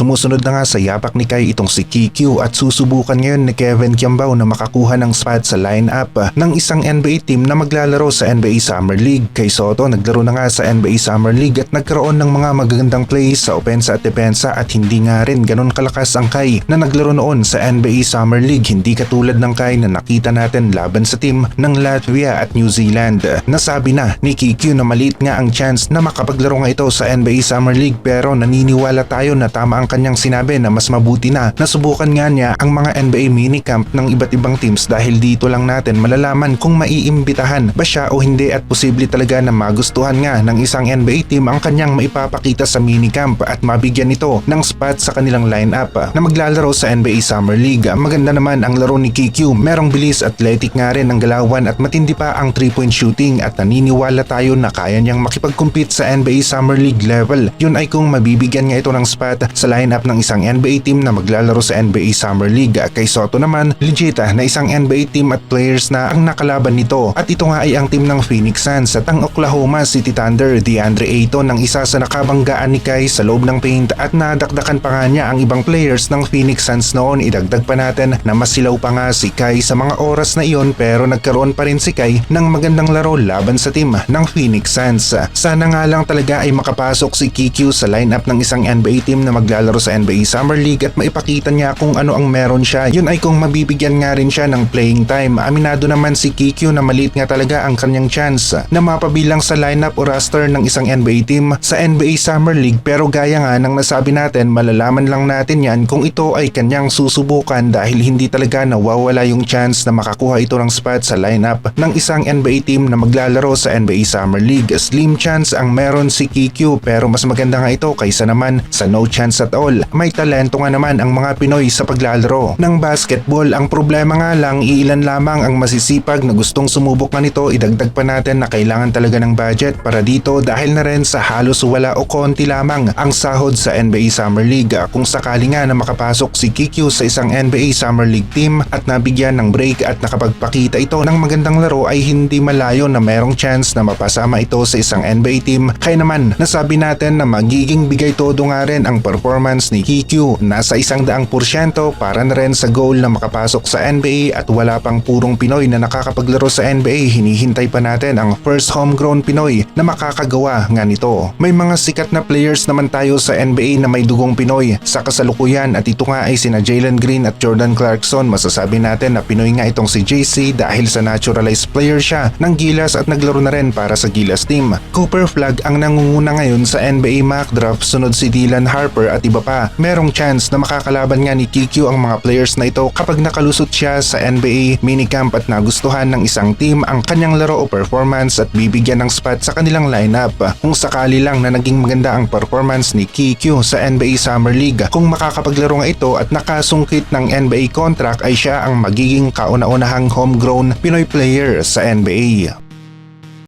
Sumusunod na nga sa yapak ni Kai itong si KQ at susubukan ngayon ni Kevin Kiambao na makakuha ng spot sa lineup ng isang NBA team na maglalaro sa NBA Summer League. Kay Soto naglaro na nga sa NBA Summer League at nagkaroon ng mga magagandang plays sa opensa at depensa at hindi nga rin ganun kalakas ang Kai na naglaro noon sa NBA Summer League hindi katulad ng Kai na nakita natin laban sa team ng Latvia at New Zealand. Nasabi na ni KQ na maliit nga ang chance na makapaglaro nga ito sa NBA Summer League pero naniniwala tayo na tama ang kanyang sinabi na mas mabuti na nasubukan nga niya ang mga NBA minicamp ng iba't ibang teams dahil dito lang natin malalaman kung maiimbitahan ba siya o hindi at posible talaga na magustuhan nga ng isang NBA team ang kanyang maipapakita sa minicamp at mabigyan nito ng spot sa kanilang lineup na maglalaro sa NBA Summer League. Maganda naman ang laro ni KQ, merong bilis, athletic nga rin ang galawan at matindi pa ang 3-point shooting at naniniwala tayo na kaya niyang makipag-compete sa NBA Summer League level. Yun ay kung mabibigyan nga ito ng spot sa lineup ng isang NBA team na maglalaro sa NBA Summer League. Kay Soto naman, legit ah, na isang NBA team at players na ang nakalaban nito. At ito nga ay ang team ng Phoenix Suns at ang Oklahoma City Thunder, DeAndre Ayton ang isa sa nakabanggaan ni Kai sa loob ng paint at nadakdakan pa nga niya ang ibang players ng Phoenix Suns noon. Idagdag pa natin na masilaw pa nga si Kai sa mga oras na iyon pero nagkaroon pa rin si Kai ng magandang laro laban sa team ng Phoenix Suns. Sana nga lang talaga ay makapasok si KQ sa lineup ng isang NBA team na maglalaro sa NBA Summer League at maipakita niya kung ano ang meron siya. Yun ay kung mabibigyan nga rin siya ng playing time. Aminado naman si KQ na maliit nga talaga ang kanyang chance na mapabilang sa lineup o roster ng isang NBA team sa NBA Summer League pero gaya nga ng nasabi natin malalaman lang natin yan kung ito ay kanyang susubukan dahil hindi talaga nawawala yung chance na makakuha ito ng spot sa lineup ng isang NBA team na maglalaro sa NBA Summer League. Slim chance ang meron si KQ pero mas maganda nga ito kaysa naman sa no chance at. May talento nga naman ang mga Pinoy sa paglalaro ng basketball. Ang problema nga lang iilan lamang ang masisipag na gustong sumubok nga nito. Idagdag pa natin na kailangan talaga ng budget para dito dahil na rin sa halos wala o konti lamang ang sahod sa NBA Summer League. Kung sakali nga na makapasok si KQ sa isang NBA Summer League team at nabigyan ng break at nakapagpakita ito ng magandang laro ay hindi malayo na merong chance na mapasama ito sa isang NBA team. Kaya naman nasabi natin na magiging bigay todo nga rin ang performance ni KQ nasa isang daang porsyento para na rin sa goal na makapasok sa NBA at wala pang purong Pinoy na nakakapaglaro sa NBA hinihintay pa natin ang first homegrown Pinoy na makakagawa nga nito. May mga sikat na players naman tayo sa NBA na may dugong Pinoy sa kasalukuyan at ito nga ay sina Jalen Green at Jordan Clarkson masasabi natin na Pinoy nga itong si JC dahil sa naturalized player siya ng Gilas at naglaro na rin para sa Gilas team. Cooper Flag ang nangunguna ngayon sa NBA mock draft sunod si Dylan Harper at iba pa. Merong chance na makakalaban nga ni KQ ang mga players na ito kapag nakalusot siya sa NBA minicamp at nagustuhan ng isang team ang kanyang laro o performance at bibigyan ng spot sa kanilang lineup. Kung sakali lang na naging maganda ang performance ni KQ sa NBA Summer League, kung makakapaglaro nga ito at nakasungkit ng NBA contract ay siya ang magiging kauna-unahang homegrown Pinoy player sa NBA.